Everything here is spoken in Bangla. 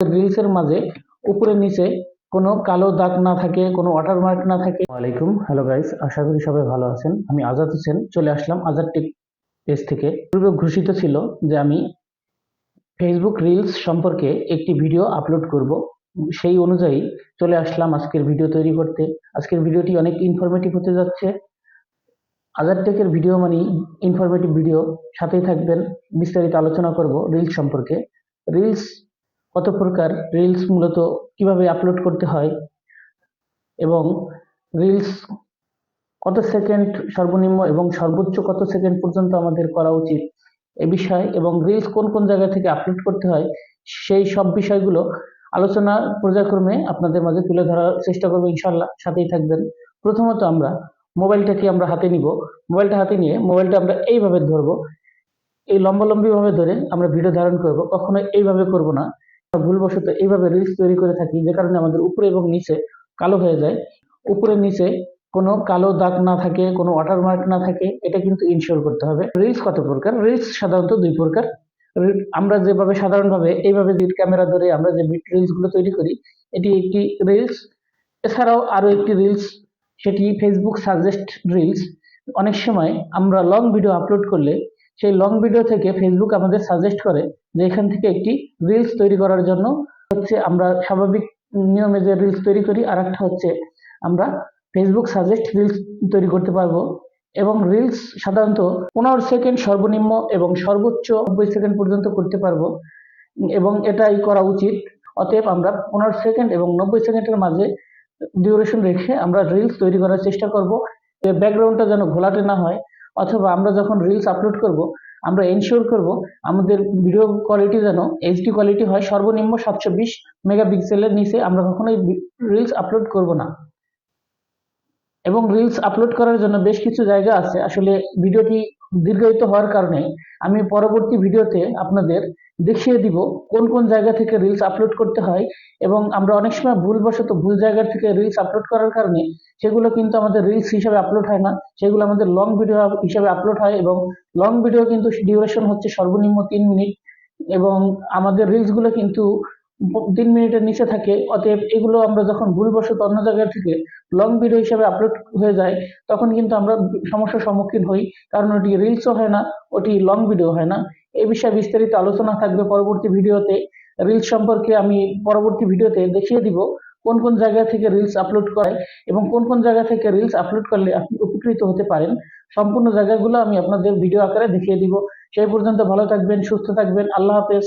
রিলসের মাঝে, উপরে নিচে কোনো কালো দাগ না থাকে, কোনো ওয়াটারমার্ক না থাকে। ওয়ালাইকুম, হ্যালো গাইস আশা করি সবাই ভালো আছেন। আমি আজাদ হোসেন, চলে আসলাম আজাদ টেক পেজ থেকে। পূর্বে ঘোষিত ছিল যে আমি ফেসবুক রিলস সম্পর্কে একটি ভিডিও আপলোড করব। সেই অনুযায়ী চলে আসলাম আজকের ভিডিও তৈরি করতে। আজকের ভিডিওটি অনেক ইনফরমেটিভ হতে যাচ্ছে। আজাদ টেকের ভিডিও মানে ইনফরমেটিভ ভিডিও সাথেই থাকবেন, বিস্তারিত আলোচনা করব রিলস সম্পর্কে। রিলস কত প্রকার রিলস মূলত কীভাবে আপলোড করতে হয় এবং রিলস কত সেকেন্ড সর্বনিম্ন এবং সর্বোচ্চ কত সেকেন্ড পর্যন্ত আমাদের করা উচিত এ বিষয় এবং রিলস কোন কোন জায়গা থেকে আপলোড করতে হয় সেই সব বিষয়গুলো আলোচনা পর্যায়ক্রমে আপনাদের মাঝে তুলে ধরার চেষ্টা করব ইনশাল্লাহ সাথেই থাকবেন। প্রথমত আমরা মোবাইলটাকে আমরা হাতে নিব। মোবাইলটা হাতে নিয়ে মোবাইলটা আমরা এইভাবে ধরবো। এই লম্বালম্বিভাবে ধরে আমরা ভিডিও ধারণ করব। কখনো এইভাবে করব না। ভুলবশত এইভাবে রিলস তৈরি করে থাকি, যে কারণে আমাদের উপরে এবং নিচে কালো হয়ে যায়। উপরে নিচে কোনো কালো দাগ না থাকে, কোনো ওয়াটারমার্ক না থাকে, এটা কিন্তু ইনশিওর করতে হবে। রিলস কত প্রকার? রিলস সাধারণত দুই প্রকার। আমরা যেভাবে সাধারণভাবে এইভাবে যে ক্যামেরা ধরে আমরা যে রিলসগুলো তৈরি করি, এটি একটি রিলস এছাড়াও আরও একটি রিলস সেটি ফেসবুক সাজেস্ট রিলস অনেক সময় আমরা লং ভিডিও আপলোড করলে সেই লং ভিডিও থেকে ফেসবুক আমাদের সাজেস্ট করে যে এখান থেকে একটি রিলস তৈরি করার জন্য হচ্ছে আমরা স্বাভাবিক নিয়মে যে রিলস তৈরি করি আর একটা হচ্ছে আমরা ফেসবুক সাজেস্ট রিলস তৈরি করতে পারব এবং রিলস সাধারণত পনেরো সেকেন্ড সর্বনিম্ন এবং সর্বোচ্চ নব্বই সেকেন্ড পর্যন্ত করতে পারব এবং এটাই করা উচিত। অতএব আমরা পনেরো সেকেন্ড এবং নব্বই সেকেন্ডের মাঝে ডিউরেশন রেখে আমরা রিলস তৈরি করার চেষ্টা করব। ব্যাকগ্রাউন্ডটা যেন ঘোলাটে না হয় অথবা আমরা যখন রিলস আপলোড করব, আমরা এনশিওর করব আমাদের ভিডিও কোয়ালিটি যেন এইচডি কোয়ালিটি হয়, সর্বনিম্ন সাতশো বিশ মেগাপিক্সেলের নিচে আমরা কখনোই রিলস আপলোড করব না। এবং রিলস আপলোড করার জন্য বেশ কিছু জায়গা আছে। আসলে ভিডিওটি দীর্ঘায়িত হওয়ার কারণে আমি পরবর্তী ভিডিওতে আপনাদের দেখিয়ে দিব কোন কোন জায়গা থেকে রিলস আপলোড করতে হয় এবং আমরা অনেক সময় ভুলবশত ভুল জায়গা থেকে রিলস আপলোড করার কারণে সেগুলো কিন্তু আমাদের রিলস হিসাবে আপলোড হয় না। সেগুলো আমাদের লং ভিডিও হিসাবে আপলোড হয় এবং লং ভিডিও কিন্তু ডিউরেশন হচ্ছে সর্বনিম্ন তিন মিনিট এবং আমাদের রিলসগুলো কিন্তু তিন মিনিটের নিচে থাকে, অতএব এগুলো আমরা যখন ভুলবশত অন্য জায়গা থেকে লং ভিডিও হিসাবে আপলোড হয়ে যায়, তখন কিন্তু আমরা সমস্যার সম্মুখীন হই, কারণ ওটি রিলসও হয় না, ওটি লং ভিডিও হয় না। এ বিষয়ে বিস্তারিত আলোচনা থাকবে পরবর্তী ভিডিওতে রিলস সম্পর্কে আমি পরবর্তী ভিডিওতে দেখিয়ে দিব কোন কোন জায়গা থেকে রিলস আপলোড করে এবং কোন কোন জায়গা থেকে রিলস আপলোড করলে আপনি উপকৃত হতে পারেন। সম্পূর্ণ জায়গাগুলো আমি আপনাদের ভিডিও আকারে দেখিয়ে দিব। সেই পর্যন্ত ভালো থাকবেন, সুস্থ থাকবেন, আল্লাহ হাফেজ।